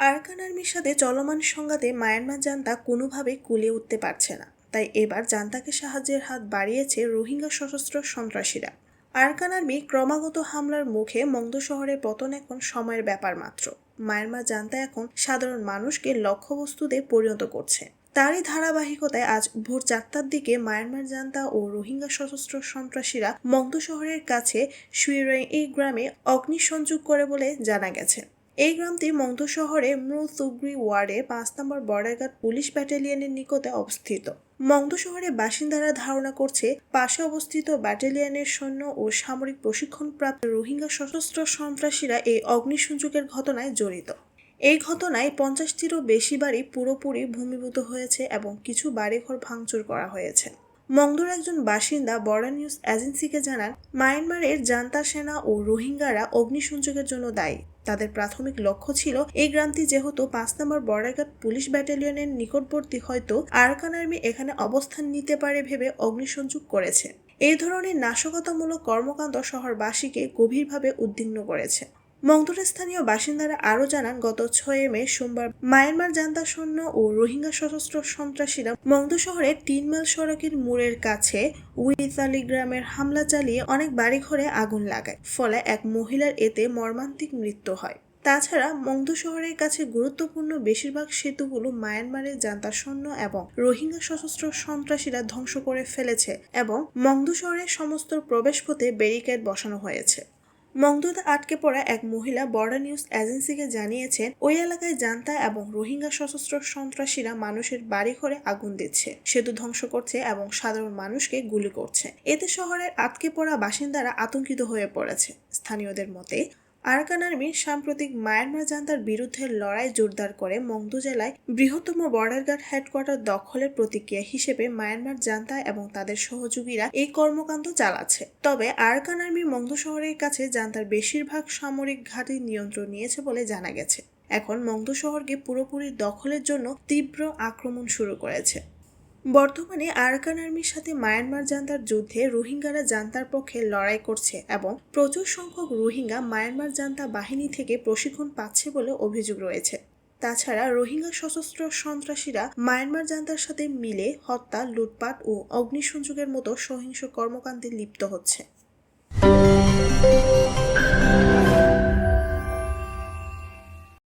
Arakan আর্মির সাথে চলমান সংঘাতে মায়ানমার জান্তা কোনোভাবে কুলিয়ে উঠতে পারছে না। তাই এবার জান্তাকে সাহায্যের হাত বাড়িয়েছে রোহিঙ্গা সশস্ত্র সন্ত্রাসীরা। আরাকান আর্মি ক্রমাগত হামলার মুখে মংদ শহরের পতন এখন সময়ের ব্যাপার মাত্র। মায়ানমার জান্তা এখন সাধারণ মানুষকে লক্ষ্যবস্তুতে পরিণত করছে। তারই ধারাবাহিকতায় আজ ভোর চারটার দিকে মায়ানমার জান্তা ও রোহিঙ্গা সশস্ত্র সন্ত্রাসীরা মংদ শহরের কাছে সুইরাই এই গ্রামে অগ্নিসংযোগ করে বলে জানা গেছে। এই গ্রামটি মংদু শহরে মৃতুগ্রি ওয়ার্ডে পাঁচ নম্বর বর্ডারঘাট পুলিশ ব্যাটালিয়নের নিকটে অবস্থিত। মংদু শহরে বাসিন্দারা ধারণা করছে, পাশে অবস্থিত ব্যাটালিয়নের সৈন্য ও সামরিক প্রশিক্ষণপ্রাপ্ত রোহিঙ্গা সশস্ত্র সন্ত্রাসীরা এই অগ্নিসংযোগের ঘটনায় জড়িত। এই ঘটনায় পঞ্চাশটিরও বেশি বাড়ি পুরোপুরি ভূমিভূত হয়েছে এবং কিছু বাড়িঘর ভাঙচুর করা হয়েছে। মংদুর একজন বাসিন্দা বর্ডার নিউজ এজেন্সিকে জানান, মায়ানমারের জান্তা সেনা ও রোহিঙ্গারা অগ্নিসংযোগের জন্য দায়ী। তাদের প্রাথমিক লক্ষ্য ছিল, এই গ্রামটি যেহেতু পাঁচ নম্বর বর্ডারঘাট পুলিশ ব্যাটালিয়নের নিকটবর্তী, হয়তো আরকান আর্মি এখানে অবস্থান নিতে পারে ভেবে অগ্নিসংযোগ করেছে। এই ধরনের নাশকতামূলক কর্মকাণ্ড শহরবাসীকে গভীরভাবে উদ্বিগ্ন করেছে। মংদুরের স্থানীয় বাসিন্দারা আরও জানান, গত ছয় মে সোমবার মায়ানমার জান্তা সৈন্য ও রোহিঙ্গা সশস্ত্র সন্ত্রাসীরা মংদু শহরের তিন মাইল সড়কের মোড়ের কাছে উইতালি গ্রামের হামলা চালিয়ে অনেক বাড়িঘরে আগুন লাগায়। ফলে এক মহিলার এতে মর্মান্তিক মৃত্যু হয়। তাছাড়া মংদু শহরের কাছে গুরুত্বপূর্ণ বেশিরভাগ সেতুগুলো মায়ানমারের জান্তা সৈন্য এবং রোহিঙ্গা সশস্ত্র সন্ত্রাসীরা ধ্বংস করে ফেলেছে এবং মংদু শহরের সমস্ত প্রবেশপথে ব্যারিকেড বসানো হয়েছে। মংদুতে আটকে পড়া এক মহিলা বর্ডার নিউজ এজেন্সিকে জানিয়েছেন ওই এলাকায় জান্তা এবং রোহিঙ্গা সশস্ত্র সন্ত্রাসীরা মানুষের বাড়ি ঘরে আগুন দিচ্ছে। সেতু ধ্বংস করছে এবং সাধারণ মানুষকে গুলি করছে। এতে শহরের আটকে পড়া বাসিন্দারা আতঙ্কিত হয়ে পড়েছে। স্থানীয়দের মতে আরাকান আর্মি সাম্প্রতিক মায়ানমার জান্তার বিরুদ্ধে লড়াই জোরদার করে মংদু জেলায় বৃহত্তম বর্ডার গার্ড হেডকোয়ার্টার দখলের প্রতিক্রিয়া হিসেবে মায়ানমার জান্তা এবং তাদের সহযোগীরা এই কর্মকাণ্ড চালাচ্ছে। তবে আরাকান আর্মি মংদু শহরের কাছে জান্তার বেশিরভাগ সামরিক ঘাঁটি নিয়ন্ত্রণ নিয়েছে বলে জানা গেছে। এখন মংদু শহরকে পুরোপুরি দখলের জন্য তীব্র আক্রমণ শুরু করেছে। বর্তমানে আরাকান আর্মির সাথে মায়ানমার জান্তার যুদ্ধে রোহিঙ্গারা জান্তার পক্ষে লড়াই করছে এবং প্রচুর সংখ্যক রোহিঙ্গা মায়ানমার জান্তা বাহিনী থেকে প্রশিক্ষণ পাচ্ছে বলে অভিযোগ রয়েছে। তাছাড়া রোহিঙ্গা সশস্ত্র সন্ত্রাসীরা মায়ানমার জান্তার সাথে মিলে হত্যা, লুটপাট ও অগ্নিসংযোগের মতো সহিংস কর্মকাণ্ডে লিপ্ত হচ্ছে।